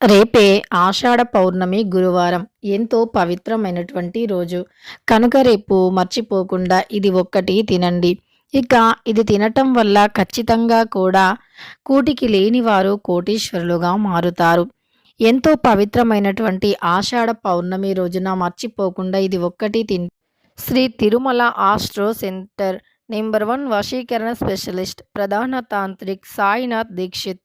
రేపే ఆషాఢ పౌర్ణమి గురువారం. ఎంతో పవిత్రమైనటువంటి రోజు. కనుక రేపు మర్చిపోకుండా ఇది ఒక్కటి తినండి. ఇక ఇది తినటం వల్ల ఖచ్చితంగా కూడా కూటికి లేని వారు కోటీశ్వరులుగా మారుతారు. ఎంతో పవిత్రమైనటువంటి ఆషాఢ పౌర్ణమి రోజున మర్చిపోకుండా ఇది ఒక్కటి తిన్ Sri Tirumala astro centre number one వశీకరణ స్పెషలిస్ట్ ప్రధాన తాంత్రిక్ సాయినాథ్ దీక్షిత్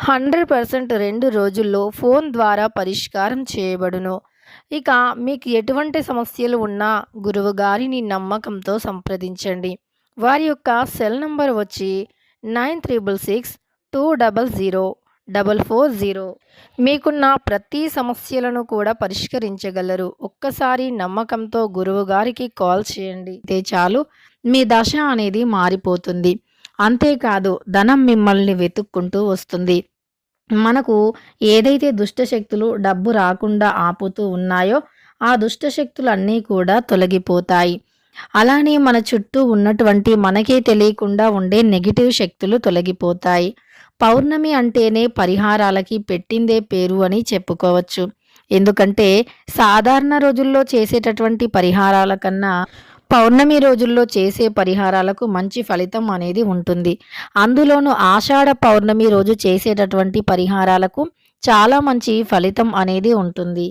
హండ్రెడ్ పర్సెంట్ రెండు రోజుల్లో ఫోన్ ద్వారా పరిష్కారం చేయబడును. ఇక మీకు ఎటువంటి సమస్యలు ఉన్నా గురువు గారిని నమ్మకంతో సంప్రదించండి. వారి యొక్క సెల్ నంబర్ వచ్చి nine triple six two double zero double four zero. మీకున్న ప్రతి సమస్యలను కూడా పరిష్కరించగలరు. ఒక్కసారి నమ్మకంతో గురువుగారికి కాల్ చేయండి. అయితే చాలు. మీ దశ అనేది మారిపోతుంది. అంతేకాదు ధనం మిమ్మల్ని వెతుక్కుంటూ వస్తుంది. మనకు ఏదైతే దుష్టశక్తులు డబ్బు రాకుండా ఆపుతూ ఉన్నాయో ఆ దుష్టశక్తులన్నీ కూడా తొలగిపోతాయి. అలానే మన చుట్టూ ఉన్నటువంటి మనకే తెలియకుండా ఉండే నెగిటివ్ శక్తులు తొలగిపోతాయి. పౌర్ణమి అంటేనే పరిహారాలకి పెట్టిందే పేరు అని చెప్పుకోవచ్చు. ఎందుకంటే సాధారణ రోజుల్లో చేసేటటువంటి పరిహారాల కన్నా పౌర్ణమి రోజుల్లో చేసే పరిహారాలకు మంచి ఫలితం అనేది ఉంటుంది. అందులోనూ ఆషాఢ పౌర్ణమి రోజు చేసేటటువంటి పరిహారాలకు చాలా మంచి ఫలితం అనేది ఉంటుంది.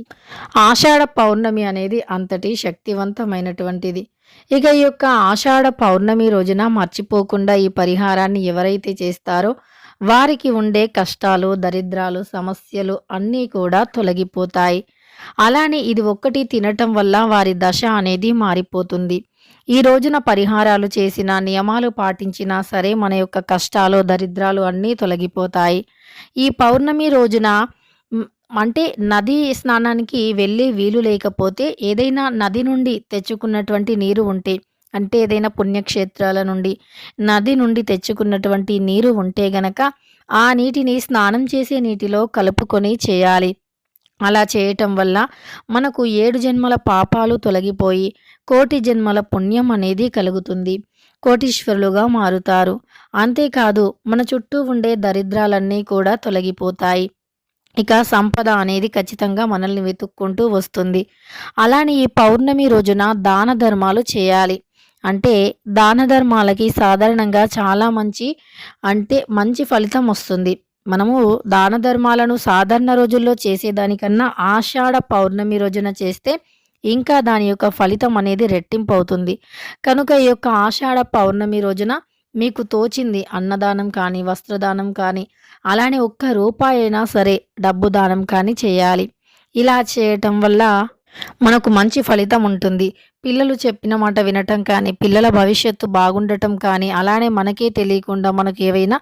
ఆషాఢ పౌర్ణమి అనేది అంతటి శక్తివంతమైనటువంటిది. ఇక ఈ యొక్క ఆషాఢ పౌర్ణమి రోజున మర్చిపోకుండా ఈ పరిహారాన్ని ఎవరైతే చేస్తారో వారికి ఉండే కష్టాలు దరిద్రాలు సమస్యలు అన్నీ కూడా తొలగిపోతాయి. అలానే ఇది ఒక్కటి తినటం వల్ల వారి దశ అనేది మారిపోతుంది. ఈ రోజున పరిహారాలు చేసిన నియమాలు పాటించినా సరే మన యొక్క కష్టాలు దరిద్రాలు అన్నీ తొలగిపోతాయి. ఈ పౌర్ణమి రోజున అంటే నది స్నానానికి వెళ్ళే వీలు లేకపోతే ఏదైనా నది నుండి తెచ్చుకున్నటువంటి నీరు ఉంటే అంటే ఏదైనా పుణ్యక్షేత్రాల నుండి నది నుండి తెచ్చుకున్నటువంటి నీరు ఉంటే గనక ఆ నీటిని స్నానం చేసే నీటిలో కలుపుకొని చేయాలి. అలా చేయటం వల్ల మనకు ఏడు జన్మల పాపాలు తొలగిపోయి కోటి జన్మల పుణ్యం అనేది కలుగుతుంది. కోటీశ్వరులుగా మారుతారు. అంతేకాదు మన చుట్టూ ఉండే దరిద్రాలన్నీ కూడా తొలగిపోతాయి. ఇక సంపద అనేది ఖచ్చితంగా మనల్ని వెతుక్కుంటూ వస్తుంది. అలానే ఈ పౌర్ణమి రోజున దాన ధర్మాలు చేయాలి. అంటే దాన ధర్మాలకి సాధారణంగా చాలా మంచి అంటే మంచి ఫలితం వస్తుంది. మనము దాన ధర్మాలను సాధారణ రోజుల్లో చేసేదానికన్నా ఆషాఢ పౌర్ణమి రోజున చేస్తే ఇంకా దాని యొక్క ఫలితం అనేది రెట్టింపు అవుతుంది కనుక ఈ యొక్క ఆషాఢ పౌర్ణమి రోజున మీకు తోచింది అన్నదానం కానీ వస్త్రదానం కానీ అలానే ఒక్క రూపాయి అయినా సరే డబ్బు దానం కానీ చేయాలి. ఇలా చేయటం వల్ల మనకు మంచి ఫలితం ఉంటుంది. పిల్లలు చెప్పిన మాట వినటం కానీ పిల్లల భవిష్యత్తు బాగుండటం కానీ అలానే మనకే తెలియకుండా మనకు ఏవైనా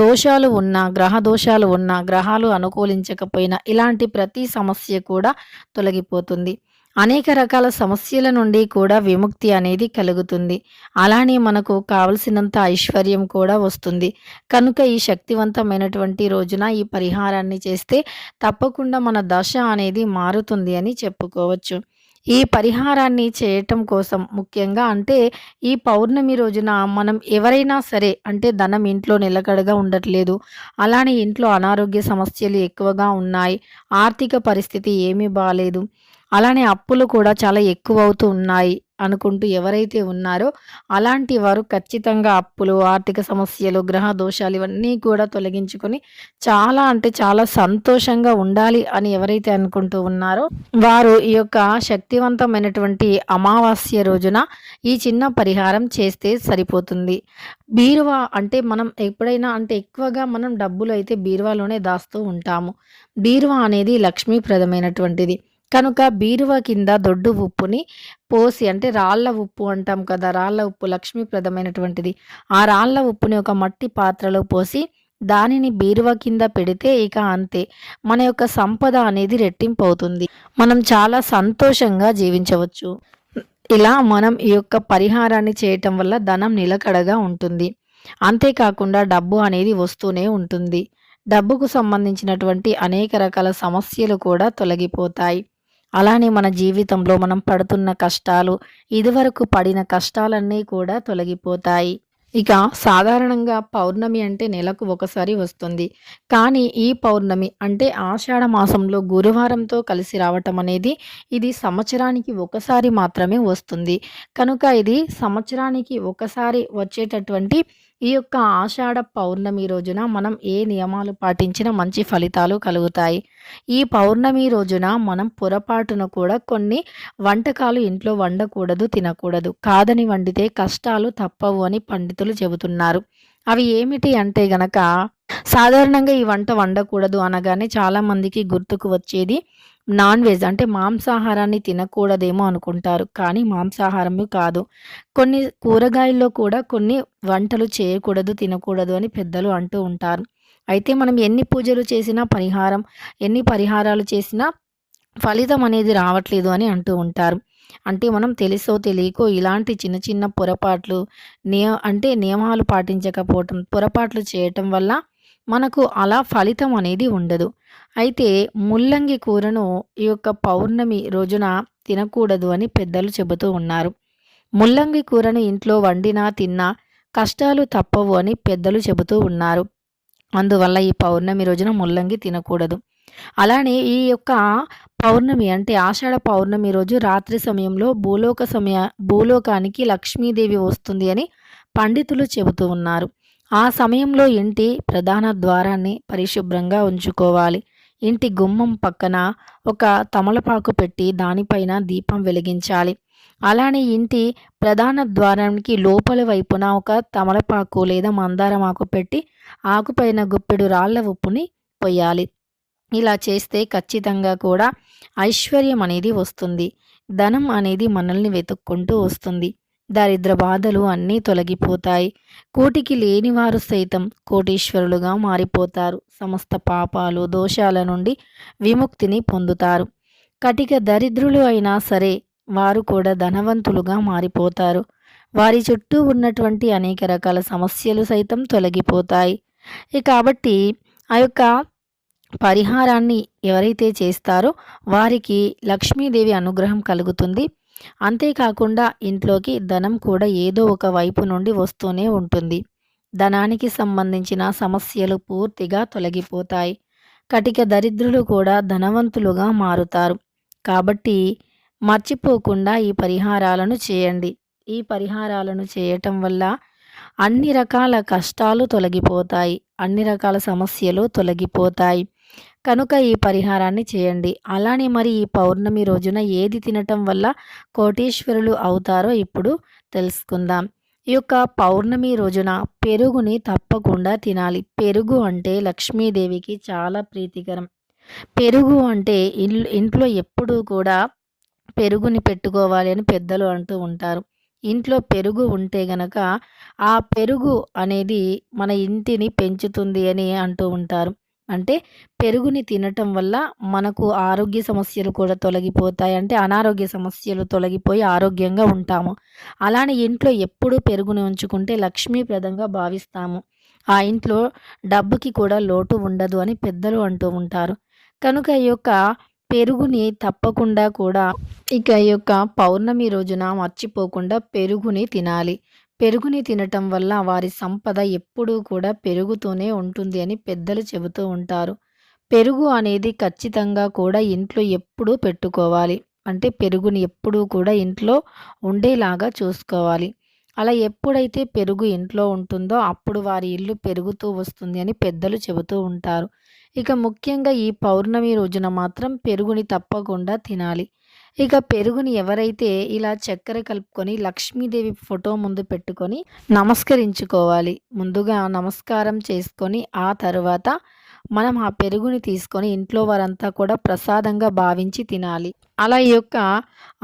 దోషాలు ఉన్నా గ్రహ దోషాలు ఉన్నా గ్రహాలు అనుకూలించకపోయినా ఇలాంటి ప్రతి సమస్య కూడా తొలగిపోతుంది. అనేక రకాల సమస్యల నుండి కూడా విముక్తి అనేది కలుగుతుంది. అలానే మనకు కావలసినంత ఐశ్వర్యం కూడా వస్తుంది. కనుక ఈ శక్తివంతమైనటువంటి రోజున ఈ పరిహారాన్ని చేస్తే తప్పకుండా మన దశ అనేది మారుతుంది అని చెప్పుకోవచ్చు. ఈ పరిహారాన్ని చేయటం కోసం ముఖ్యంగా అంటే ఈ పౌర్ణమి రోజున మనం ఎవరైనా సరే అంటే ధనం ఇంట్లో నిలకడగా ఉండట్లేదు. అలానే ఇంట్లో అనారోగ్య సమస్యలు ఎక్కువగా ఉన్నాయి. ఆర్థిక పరిస్థితి ఏమీ బాగాలేదు అలానే అప్పులు కూడా చాలా ఎక్కువ అవుతూ ఉన్నాయి. అనుకుంటూ ఎవరైతే ఉన్నారో అలాంటి వారు ఖచ్చితంగా అప్పులు ఆర్థిక సమస్యలు గ్రహ దోషాలు ఇవన్నీ కూడా తొలగించుకొని చాలా అంటే చాలా సంతోషంగా ఉండాలి అని ఎవరైతే అనుకుంటూ ఉన్నారో వారు ఈ యొక్క శక్తివంతమైనటువంటి అమావాస్య రోజున ఈ చిన్న పరిహారం చేస్తే సరిపోతుంది. బీరువా అంటే మనం ఎప్పుడైనా అంటే ఎక్కువగా మనం డబ్బులు అయితే బీరువాలోనే దాస్తూ ఉంటాము. బీరువా అనేది లక్ష్మీప్రదమైనటువంటిది. కనుక బీరువా కింద దొడ్డు ఉప్పుని పోసి అంటే రాళ్ళ ఉప్పు అంటాం కదా రాళ్ళ ఉప్పు లక్ష్మీప్రదమైనటువంటిది ఆ రాళ్ళ ఉప్పుని ఒక మట్టి పాత్రలో పోసి దానిని బీరువా కింద పెడితే ఇక అంతే. మన యొక్క సంపద అనేది రెట్టింపు అవుతుంది మనం చాలా సంతోషంగా జీవించవచ్చు. ఇలా మనం ఈ యొక్క పరిహారాన్ని చేయటం వల్ల ధనం నిలకడగా ఉంటుంది. అంతేకాకుండా డబ్బు అనేది వస్తూనే ఉంటుంది. డబ్బుకు సంబంధించినటువంటి అనేక రకాల సమస్యలు కూడా తొలగిపోతాయి. అలానే మన జీవితంలో మనం పడుతున్న కష్టాలు ఇదివరకు పడిన కష్టాలన్నీ కూడా తొలగిపోతాయి. ఇక సాధారణంగా పౌర్ణమి అంటే నెలకు ఒకసారి వస్తుంది. కానీ ఈ పౌర్ణమి అంటే ఆషాఢ మాసంలో గురువారంతో కలిసి రావటం అనేది ఇది సంవత్సరానికి ఒకసారి మాత్రమే వస్తుంది. కనుక ఇది సంవత్సరానికి ఒకసారి వచ్చేటటువంటి ఈ యొక్క ఆషాఢ పౌర్ణమి రోజున మనం ఏ నియమాలు పాటించినా మంచి ఫలితాలు కలుగుతాయి. ఈ పౌర్ణమి రోజున మనం పొరపాటున కూడా కొన్ని వంటకాలు ఇంట్లో వండకూడదు తినకూడదు. కాదని వండితే కష్టాలు తప్పవు అని పండితులు చెబుతున్నారు. అవి ఏమిటి అంటే గనక సాధారణంగా ఈ వంట వండకూడదు అనగానే చాలామందికి గుర్తుకు వచ్చేది నాన్ వెజ్ అంటే మాంసాహారాన్ని తినకూడదేమో అనుకుంటారు. కానీ మాంసాహారము కాదు. కొన్ని కూరగాయల్లో కూడా కొన్ని వంటలు చేయకూడదు తినకూడదు అని పెద్దలు అంటూ ఉంటారు. అయితే మనం ఎన్ని పూజలు చేసినా పరిహారం ఎన్ని పరిహారాలు చేసినా ఫలితం అనేది రావట్లేదు అని అంటూ ఉంటారు. అంటే మనం తెలుసో తెలియకో ఇలాంటి చిన్న చిన్న పొరపాట్లు నియ అంటే నియమాలు పాటించకపోవటం పొరపాట్లు చేయటం వల్ల మనకు అలా ఫలితం అనేది ఉండదు. అయితే ముల్లంగి కూరను ఈ యొక్క పౌర్ణమి రోజున తినకూడదు అని పెద్దలు చెబుతూ ఉన్నారు. ముల్లంగి కూరను ఇంట్లో వండినా తిన్నా కష్టాలు తప్పవు అని పెద్దలు చెబుతూ ఉన్నారు. అందువల్ల ఈ పౌర్ణమి రోజున ముల్లంగి తినకూడదు. అలానే ఈ యొక్క పౌర్ణమి అంటే ఆషాఢ పౌర్ణమి రోజు రాత్రి సమయంలో భూలోక సమయ భూలోకానికి లక్ష్మీదేవి వస్తుంది అని పండితులు చెబుతూ ఉన్నారు. ఆ సమయంలో ఇంటి ప్రధాన ద్వారాన్ని పరిశుభ్రంగా ఉంచుకోవాలి. ఇంటి గుమ్మం పక్కన ఒక తమలపాకు పెట్టి దానిపైన దీపం వెలిగించాలి. అలానే ఇంటి ప్రధాన ద్వారానికి లోపల వైపున ఒక తమలపాకు లేదా మందారం ఆకు పెట్టి ఆకుపైన గుప్పెడు రాళ్ళ ఉప్పుని పొయ్యాలి. ఇలా చేస్తే ఖచ్చితంగా కూడా ఐశ్వర్యం అనేది వస్తుంది. ధనం అనేది మనల్ని వెతుక్కుంటూ వస్తుంది. దరిద్ర బాధలు అన్నీ తొలగిపోతాయి. కోటికి లేనివారు సైతం కోటీశ్వరులుగా మారిపోతారు. సమస్త పాపాలు దోషాల నుండి విముక్తిని పొందుతారు. కటిక దరిద్రులు అయినా సరే వారు కూడా ధనవంతులుగా మారిపోతారు. వారి చుట్టూ ఉన్నటువంటి అనేక రకాల సమస్యలు సైతం తొలగిపోతాయి. కాబట్టి ఆ యొక్క పరిహారాన్ని ఎవరైతే చేస్తారో వారికి లక్ష్మీదేవి అనుగ్రహం కలుగుతుంది. అంతేకాకుండా ఇంట్లోకి ధనం కూడా ఏదో ఒక వైపు నుండి వస్తూనే ఉంటుంది. ధనానికి సంబంధించిన సమస్యలు పూర్తిగా తొలగిపోతాయి. కటిక దరిద్రులు కూడా ధనవంతులుగా మారుతారు. కాబట్టి మర్చిపోకుండా ఈ పరిహారాలను చేయండి. ఈ పరిహారాలను చేయటం వల్ల అన్ని రకాల కష్టాలు తొలగిపోతాయి. అన్ని రకాల సమస్యలు తొలగిపోతాయి. కనుక ఈ పరిహారాన్ని చేయండి. అలానే మరి ఈ పౌర్ణమి రోజున ఏది తినటం వల్ల కోటీశ్వరులు అవుతారో ఇప్పుడు తెలుసుకుందాం. ఈ యొక్క పౌర్ణమి రోజున పెరుగుని తప్పకుండా తినాలి. పెరుగు అంటే లక్ష్మీదేవికి చాలా ప్రీతికరం. పెరుగు అంటే ఇల్లు ఇంట్లో ఎప్పుడూ కూడా పెరుగుని పెట్టుకోవాలి అని పెద్దలు అంటూ ఉంటారు. ఇంట్లో పెరుగు ఉంటే గనక ఆ పెరుగు అనేది మన ఇంటిని పెంచుతుంది అని అంటూ ఉంటారు. అంటే పెరుగుని తినటం వల్ల మనకు ఆరోగ్య సమస్యలు కూడా తొలగిపోతాయి. అంటే అనారోగ్య సమస్యలు తొలగిపోయి ఆరోగ్యంగా ఉంటాము. అలానే ఇంట్లో ఎప్పుడూ పెరుగుని ఉంచుకుంటే లక్ష్మీప్రదంగా భావిస్తాము. ఆ ఇంట్లో డబ్బుకి కూడా లోటు ఉండదు అని పెద్దలు అంటూ ఉంటారు. కనుక ఈ యొక్క పెరుగుని తప్పకుండా కూడా ఇక ఈ యొక్క పౌర్ణమి రోజున మర్చిపోకుండా పెరుగుని తినాలి. పెరుగుని తినటం వల్ల వారి సంపద ఎప్పుడూ కూడా పెరుగుతూనే ఉంటుంది అని పెద్దలు చెబుతూ ఉంటారు. పెరుగు అనేది ఖచ్చితంగా కూడా ఇంట్లో ఎప్పుడూ పెట్టుకోవాలి. అంటే పెరుగుని ఎప్పుడూ కూడా ఇంట్లో ఉండేలాగా చూసుకోవాలి. అలా ఎప్పుడైతే పెరుగు ఇంట్లో ఉంటుందో అప్పుడు వారి ఇల్లు పెరుగుతూ వస్తుంది అని పెద్దలు చెబుతూ ఉంటారు. ఇక ముఖ్యంగా ఈ పౌర్ణమి రోజున మాత్రం పెరుగుని తప్పకుండా తినాలి. ఇక పెరుగుని ఎవరైతే ఇలా చక్కెర కలుపుకొని లక్ష్మీదేవి ఫోటో ముందు పెట్టుకొని నమస్కరించుకోవాలి ముందుగా నమస్కారం చేసుకొని ఆ తర్వాత మనం ఆ పెరుగుని తీసుకొని ఇంట్లో వారంతా కూడా ప్రసాదంగా భావించి తినాలి. అలా ఈ యొక్క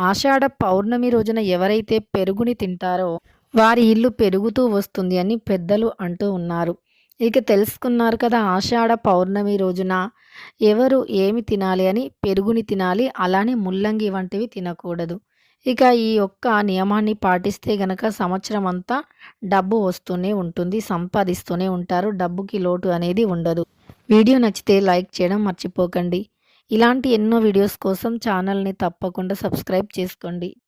ఆషాఢ పౌర్ణమి రోజున ఎవరైతే పెరుగుని తింటారో వారి ఇల్లు పెరుగుతూ వస్తుంది అని పెద్దలు అంటూ ఉన్నారు. ఇక తెలుసుకున్నారు కదా ఆషాఢ పౌర్ణమి రోజున ఎవరు ఏమి తినాలి అని పెరుగుని తినాలి అలానే ముల్లంగి వంటివి తినకూడదు. ఇక ఈ యొక్క నియమాన్ని పాటిస్తే గనక సంవత్సరం అంతా డబ్బు వస్తూనే ఉంటుంది సంపాదిస్తూనే ఉంటారు డబ్బుకి లోటు అనేది ఉండదు. వీడియో నచ్చితే లైక్ చేయడం మర్చిపోకండి. ఇలాంటి ఎన్నో వీడియోస్ కోసం ఛానల్ని తప్పకుండా సబ్స్క్రైబ్ చేసుకోండి.